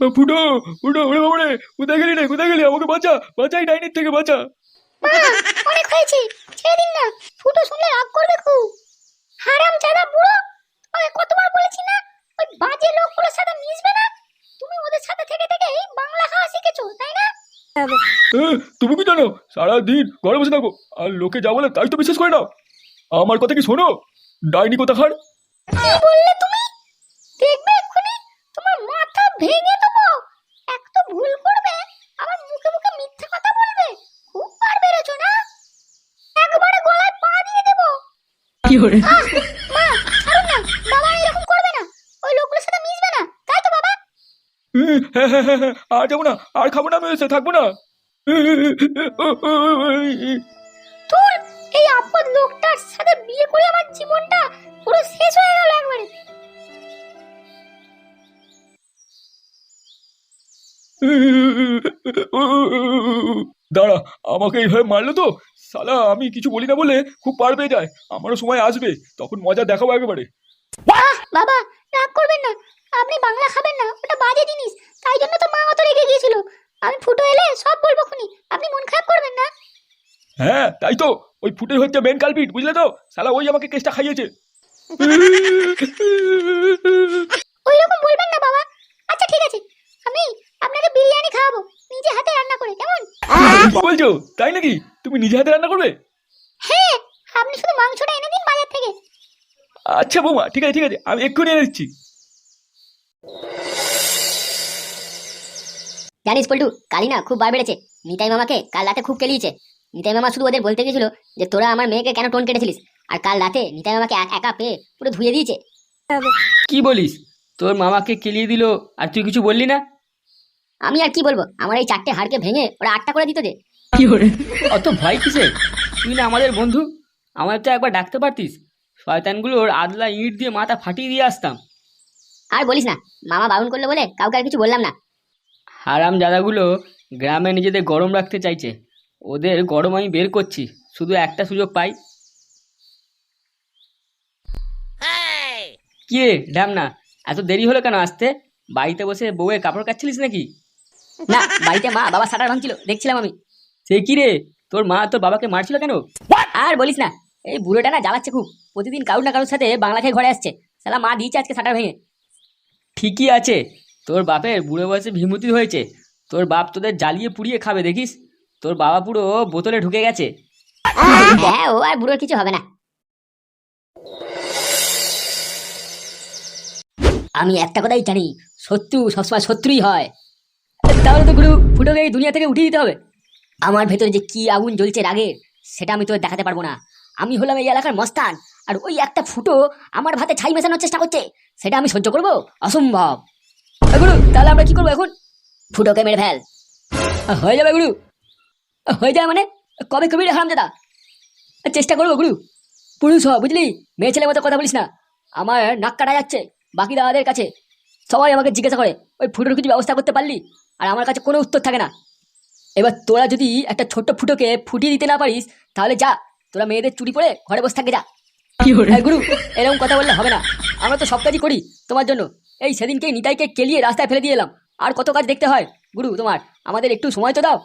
ফুটো ফুটো ওরে বাবারে কোথায় গেলি রে কোথায় গেলি আমাকে বাঁচা বাঁচাই ডাইনির থেকে বাঁচা অনেক হয়েছে ছেড়ে দিন না ফুটো শুনলে রাগ করবে খুব হারাম জাদা বুড়ো কতবার বলেছি না? ওই বাজে লোকগুলোর সাথে মিশবে না? তুমি ওদের সাথে থেকে থেকে এই বাংলা খাওয়া শিখেছো তাই না? তুমি কি জানো? সারাদিন ঘরে বসে থাকো আর লোকে যা বলে তাই তো বিশ্বাস করে না আমার কথা কি শোনো? ডাইনি কোথাকার? কি বললে তুমি? দেখবে এক্ষুনি? তোমার মাথা ভেঙে দেবো। এক তো ভুল করবে আবার মুখে মুখে মিথ্যা কথা বলবে। খুব বার বেড়েছো না? একবারে গলায় পা দিয়ে দেবো। আহ, মা ছাড়ুন না বাবা এরকম করবে না ওই লোকগুলোর সাথে মিশবে না তাই তো বাবা এ, হ্যাঁ, হ্যাঁ, হ্যাঁ, আর যাব না আর খাব না আমি এসে থাকব না। তোর এই আপদ লোকটার সাথে বিয়ে করে আমার জীবনটা পুরো শেষ হয়ে গেল একবারে। দাঁড়া আমাকে এইভাবে মারলো তো? সালা আমি কিছু বলি না বলে খুব পার পেয়ে যায়। আমারও সময় আসবে তখন মজা দেখাবো একেবারে। বাবা রাগ করবেন না। আপনি বাংলা খাবেন না ওটা বাজে জিনিস। তাই জন্য তো মা অত রেগে গিয়েছিল। আমি ফুটো এলে সব বলব খুনি আপনি মন খারাপ করবেন না। হ্যাঁ তাই তো ওই ফুটে হচ্ছে মেন কালপিট বুঝলে তো? সালা ওই আমাকে কেসটা খাইয়েছে। ওই রকম বলবেন না বাবা। আচ্ছা ঠিক আছে। আমি আপনাকে বিরিয়ানি খাওয়াবো নিজে হাতে রান্না করে কেমন? কি বলছো? তাই নাকি? তুমি নিজে হাতে রান্না করবে? হ্যাঁ আপনি শুধু মাংসটা এনে দিন বাজার থেকে। আচ্ছা বৌমা ঠিক আছে ঠিক আছে আমি এক্ষুনি এনে দিচ্ছি। জানিস পল্টু কালি না খুব বার বেড়েছে। নিতাই মামাকে কাল রাতে খুব কেলিয়েছে নিতাই মামা শুধু ওদের বলতে গেছিল যে তোরা আমার মেয়েকে কেন টোন কেটেছিলিস? আর কাল রাতে নিতাই মামাকে এক- একা পেয়ে পুরো ধুয়ে দিয়েছে। কি বলিস? তোর মামাকে কেলিয়ে দিল আর তুই কিছু বললি না? আমি আর কি বলব? আমার এই চারটে হাড়কে ভেঙে ওরা আটটা করে দিত যে। অত ভয় কিসে? তুই না আমাদের বন্ধু। আমার তো একবার ডাকতে পারতিস। শয়তানগুলোর আদলা ইট দিয়ে মাথা ফাটিয়ে দিয়ে আসতাম। আর বলিস না মামা বারণ করল বলে কাউকে আর কিছু বললাম না। হারাম দাদাগুলো গ্রামে নিজেদের গরম রাখতে চাইছে। ওদের গরম আমি বের করছি শুধু একটা সুযোগ পাই। কি রে ঢ্যামনা এত দেরি হলো কেন আসতে? বাড়িতে বসে বউয়ের কাপড় কাচ্ছিলিস নাকি? না বাড়িতে মা বাবা সাটার ভাঙছিল দেখছিলাম আমি। সে কি রে তোর মা তোর বাবাকে মারছিল কেন? আর বলিস না এই বুড়োটা না জ্বালাচ্ছে খুব প্রতিদিন কারুর না কারুর সাথে বাংলা খেয়ে ঘরে আসছে। সালা মা দিয়েছে আজকে সাটার ভেঙে। ঠিকই আছে তোর বাপের বুড়ো বয়সে ভিমুতি হয়েছে তোর বাপ তোদের জ্বালিয়ে পুড়িয়ে খাবে দেখিস? তোর বাবা পুরো বোতলে ঢুকে গেছে। হ্যাঁ ও আর বুড়োর কিছু হবে না। আমি একটা কথাই জানি শত্রু সবসময় শত্রুই হয়। তাহলে তো গুরু ফুটোকে এই দুনিয়া থেকে উঠিয়ে দিতে হবে। আমার ভেতরে যে কি আগুন জ্বলছে রাগের সেটা আমি তোর দেখাতে পারব না। আমি হলাম এই এলাকার মস্তান আর ওই একটা ফুটো আমার ভাতে ছাই মেশানোর চেষ্টা করছে সেটা আমি সহ্য করব? অসম্ভব। গুরু তাহলে আমরা কি করব এখন? ফুটোকে মেরে ফেল। হয়ে যাবে গুরু। হয়ে যায় মানে? কবে কবি রে হারামজাদা চেষ্টা করব গুরু। পুরুষ হ বুঝলি? মেয়ে ছেলের মতো কথা বলিস না। আমার নাক কাটা যাচ্ছে বাকি দাদাদের কাছে। সবাই আমাকে জিজ্ঞাসা করে ওই ফুটোর কিছু ব্যবস্থা করতে পারলি? আর আমার কাছে কোনো উত্তর থাকে না। এবার তোরা যদি একটা ছোট্ট ফুটোকে ফুটিয়ে দিতে না পারিস তাহলে যা তোরা মেয়েদের চুরি পরে ঘরে বসে থাকে যা। গুরু এরকম কথা বললে হবে না। আমরা তো সব কাজই করি তোমার জন্য। এই সেদিনকে নিতাইকে কেলিয়ে রাস্তায় ফেলে দিয়ে এলাম। আর কত কাজ দেখতে হয়? গুরু, তোমার, আমাদের একটু সময় তো দাও।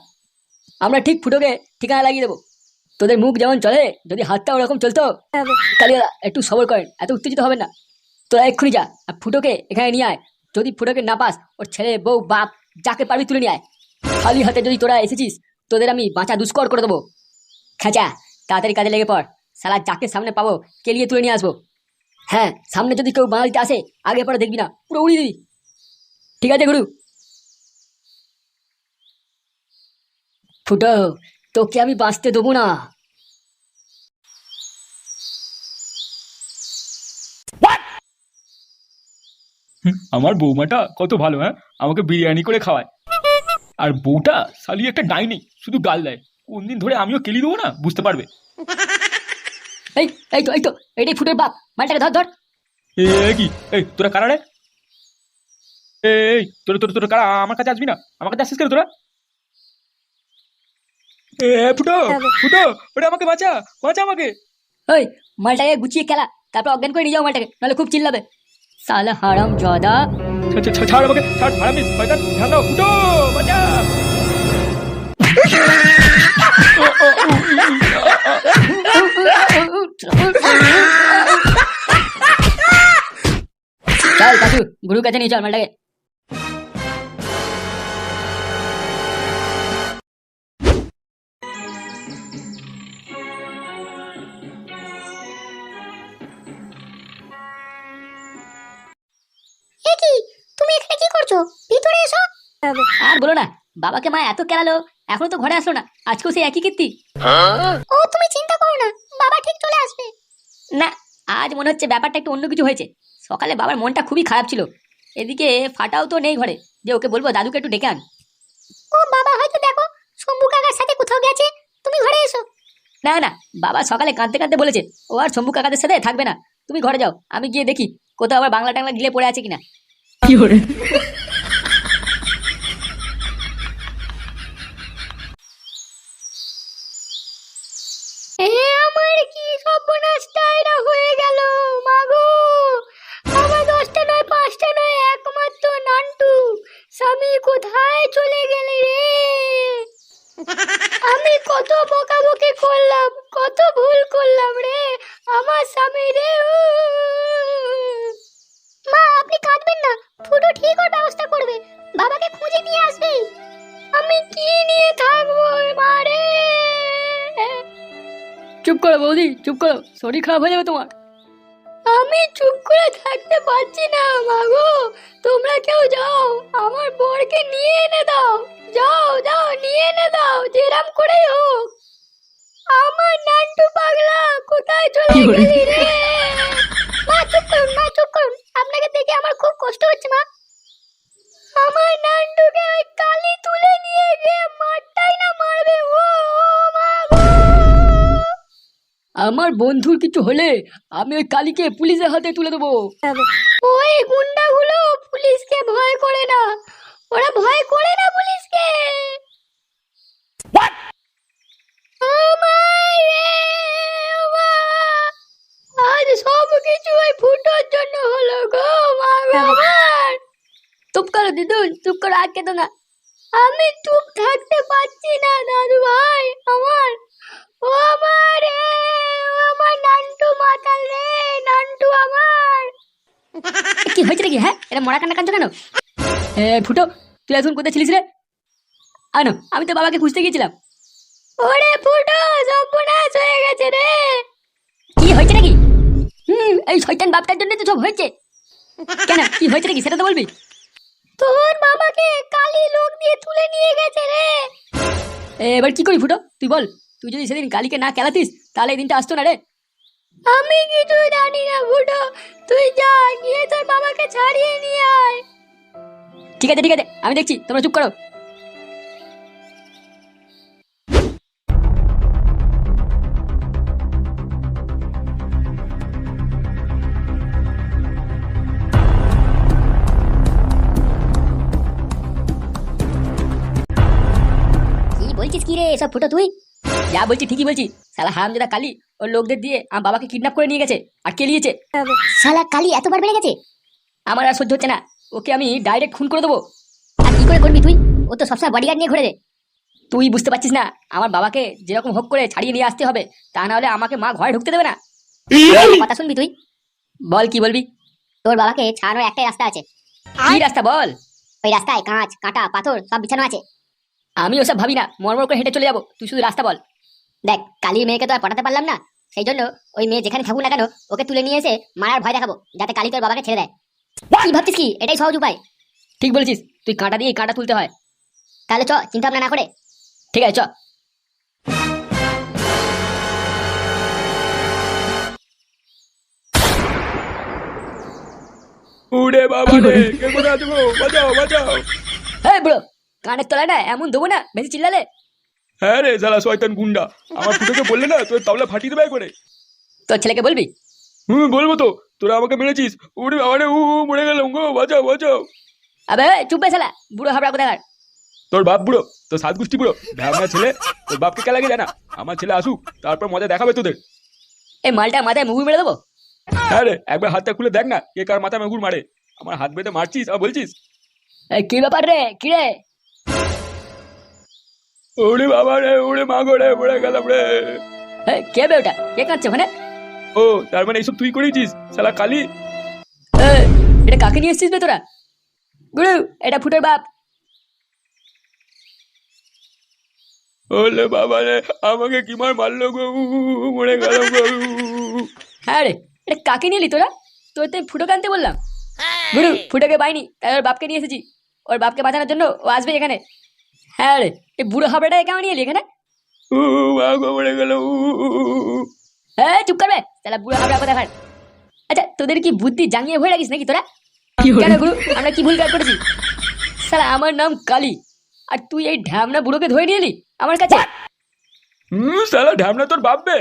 আমরা ঠিক ফুটোকে ঠিকানা লাগিয়ে দেবো। তোদের মুখ যেমন চলে, যদি হাতটা ওরকম চলতো কালিয়া একটু সবর করেন, এত উত্তেজিত হবেন না। তোরা এক্ষুনি যা, আর ফুটোকে এখানে নিয়ে আয়। যদি ফুটোকে না পাস, ওর ছেলে, বউ, বাপ, যাকে পারবি তুলে নিয়ে আয়। খালি হাতে যদি তোরা এসেছিস, তোদের আমি বাঁচা দুষ্কর করে দেবো। খাঁচা, তাড়াতাড়ি কাজে লেগে পড়। সালা যাকে সামনে পাবো, কেলিয়ে তুলে নিয়ে আসব। হ্যাঁ সামনে যদি কেউ বাঙালিতে আসে, আগে পরে দেখবি না। পুরো উড়িয়ে দিবি। ঠিক আছে, গুরু? ফুটো, তোকে আমি বাঁচতে দেবো না। আমার বৌমাটা কত ভালো হ্যাঁ? আমাকে বিরিয়ানি করে খাওয়ায়। আর বউটা শালি একটা ডাইনি, শুধু গাল দেয়। কোন দিন ধরে আমিও কেলি দেবো না, বুঝতে পারবে? এই এই তো এই তো এটাই ফুটোর বাপ মালটাকে ধর ধর। এ কি? এই তোরা কারা রে? এই তোরা তোরা তোরা কারা? আমার কাছে আসবি না? আমার কাছে আসিস কেন তোরা? এ ফুটো ফুটো ওটা আমাকে বাঁচা বাঁচা আমাকে। ওই মালটাকে গুছিয়ে খেলা তারপর অজ্ঞান করে নিয়ে যাও মালটাকে নাহলে খুব চিল্লাবে। সালা হারাম জদা। ছা- ছা- ছা- ছাড় আমাকে ছাড় হারামি শয়তান ধ্যান দাও ফুটো বাঁচা। কাজু গুরু কাছে নিয়ে চল মালটাকে। তুমি এখানে কি করছ? ভিতরে এসো। আর বলো না বাবাকে মা এত কেলালো এখনও তো ঘরে আসলো না আজকেও সেই একই কীর্তি। ও তুমি চিন্তা করো না বাবা ঠিক চলে আসবে। না আজ মনে হচ্ছে ব্যাপারটা একটু অন্য কিছু হয়েছে। সকালে বাবার মনটা খুবই খারাপ ছিল। এদিকে ফাটাও তো নেই ঘরে। যে ওকে বলব দাদুকে একটু ডেকে আন। ও বাবা হয়তো দেখো শম্ভু কাকার সাথে কোথাও গেছে। তুমি ঘরে এসো। না না বাবা সকালে কাঁদতে কাঁদতে বলেছে ও আর শম্ভু কাকাদের সাথে থাকবে না। তুমি ঘরে যাও আমি গিয়ে দেখি কোথাও আবার বাংলা টাংলা গিলে পড়ে আছে কিনা। কি আমার কি সর্বনাশটা এটা হয়ে গেল মাগো আমার দশটা নয় পাঁচটা নয় একমাত্র নান্টু স্বামী কোথায় চলে গেলে রে আমি কত বকাবকি করলাম কত ভুল করলাম রে আমার স্বামী রে মা আপনি কাঁদবেন না ফুটো ঠিক ওর ব্যবস্থা করবে। বাবাকে খুঁজে নিয়ে আসবে। আমি কি নিয়ে থাকব মা রে চুপ করো বৌদি চুপ করো। শরীর খারাপ হয়ে যাবে তোমার। আমি চুপ করে থাকতে পারছি না মাগো তোমরা কেউ যাও আমার বরকে নিয়ে এনে দাও। যাও যাও নিয়ে এনে দাও যেরাম করেই হোক। আমার নান্টু পাগলা কোথায় চলে গেলি রে? মা চুপ করুন মা চুপ করুন আপনাকে দেখে আমার খুব কষ্ট হচ্ছে মা। আমার নান্টুকে ওই কালি তুলে নিয়ে গিয়ে মারটাই না মারবে। ও মা আমার বন্ধুর কিছু হলে আমি ওই কালীকে পুলিশের হাতে তুলে দেবো। ওই গুন্ডাগুলো পুলিশকে ভয় করে না। ওরা ভয় করে না পুলিশকে। আজ সব কিছু ওই ফুটোর জন্য হলো গো আমার চুপ করো দিদু চুপ করো আর কেতো না। আমি চুপ থাকতে পারছি না দাদু ভাই আমার। ও আমার রে, আমার নান্টু মাতাল রে নান্টু আমার। কি হয়েছে নাকি হ্যাঁ? এটা মরা কান্না কাঁদছো কেন? এ ফুটো তুই এখন কোথায় ছিলিস রে? আনো আমি তো বাবাকে খুঁজতে গিয়েছিলাম। ওরে ফুটো, সর্বনাশ হয়ে গেছে রে। কি হয়েছে নাকি? হুম, এই শয়তান বাপটার জন্য তো সব হয়েছে। কেন, কি হয়েছে নাকি সেটা তো বলবি? তোর বাবাকে কালি লোক দিয়ে তুলে নিয়ে গেছে রে। এবার কি করি ফুটো? তুই বল, তুই যদি সেদিন কালীকে না খেলাতিস, তাহলে এই দিনটা আসতো না রে। আমি কিছু জানি না ফুটো, তুই যা, গিয়ে তোর বাবাকে ছাড়িয়ে নিয়ে আয়। ঠিক আছে ঠিক আছে, আমি দেখছি, তোমরা চুপ করো। কি রে এসব ফুটো তুই? যা বলছি ঠিকই বলছি। সালা হারামজাদা কালী ওর লোকদের দিয়ে আমার বাবাকে কিডন্যাপ করে নিয়ে গেছে আর কেলিয়েছে। শালা কালি এতবার বেড়ে গেছে? আমার আর সহ্য হচ্ছে না। ওকে আমি ডাইরেক্ট খুন করে দেবো। আর কি করে করবি তুই? ও তো সবসময় বডিগার্ড নিয়ে ঘুরে রে। তুই বুঝতে পারছিস না আমার বাবাকে যেরকম হোক করে ছাড়িয়ে নিয়ে আসতে হবে তা না হলে আমাকে মা ঘরে ঢুকতে দেবে না। কথা শুনবি তুই? বল কি বলবি? তোর বাবাকে ছাড়ানোর একটাই রাস্তা আছে। কি রাস্তা বল? ওই রাস্তায় কাঁচ কাঁটা পাথর সব বিছানো আছে। আমি ওসব ভাবি না। মরমর করে হেঁটে চলে যাব। তুই শুধু রাস্তা বল। দেখ কালির মেয়েকে তো আর পটাতে পারলাম না। সেই জন্য ওই মেয়ে যেখানে থাকুক না কেন ওকে তুলে নিয়ে এসে মারার ভয় দেখাবো যাতে কালি তোর বাবাকে ছেড়ে দেয়। কি ভাবছিস কি? এটাই সহজ উপায়। ঠিক বলেছিস। তুই কাঁটা দিয়ে কাঁটা তুলতে হয়। তাহলে চ চিন্তা ভাবনা না করে। ঠিক আছে চ। উড়ে বাবা রে। কে কোথায় গো? বাঁচাও বাঁচাও। হ্যাঁ ব্রো কানের তলায় না এমন দেবো না বেশি চিল্লালে। হ্যাঁ রে শালা শয়তান গুন্ডা আমার ফুটোকে বললে না তোর তাবলা ফাটিয়ে দেবে করে তোর ছেলেকে বলবি? হুম বলব তো তোরা আমাকে মেরেছিস। উড়ে বাবা রে উ উ, মরে গেলাম গো বাঁচাও বাঁচাও। আবে চুপ শালা বুড়ো হাবড়া কোথাকার তোর বাপ বুড়ো তোর সাত গোষ্ঠী বুড়ো ঢ্যামনা ছেলে তোর বাপকে কে লাগে জানা আমার ছেলে আসুক তারপর মজা দেখাবে তোদের। এই মালটা মাথায় মুভি মেরে দেবো? হ্যাঁ রে একবার হাতটা খুলে দেখ না কে কার মাথা মেগুর মারে। আমার হাত বেঁধে মারছিস আর বলছিস? এই, কি ব্যাপার রে কি রে? ওরে বাবা রে ওরে মা গো রে পড়ে গেলাম রে। কে বে ওটা? কে কাঁদছে ওখানে? ও তার মানে এইসব তুই করেছিস শালা কালি? এটা কাকে নিয়ে এসছিস বে তোরা? গুরু এটা ফুটোর বাপ। ওলে বাবা রে আমাকে কি মার মারলো গো? মরে গেলাম গো। হ্যাঁ রে এটা কাকে নিয়ে এলি তোরা? তোর তো ফুটো কানতে বললাম। গুরু ফুটোকে পাইনি তাই ওর বাপকে নিয়ে এসেছি। ওর বাপকে বাঁচানোর জন্য ও আসবে এখানে। হ্যাঁ রে এই বুড়ো হাবড়াটা কেমন নিয়ে এলি এখানে? ও মা গো মরে গেল হ্যাঁ চুপ করবে তাহলে বুড়ো হাবড়া কথা খাট আচ্ছা তোদের কি বুদ্ধি জাঙ্গিয়ে ভরে রাখিস নাকি তোরা? কেন গুরু আমরা কি ভুল কাজ করেছি? সালা আমার নাম কালী আর তুই এই ঢ্যামনা বুড়োকে ধরে নিয়ে এলি আমার কাছে? হুম শালা ঢ্যামনা তোর বাপবে।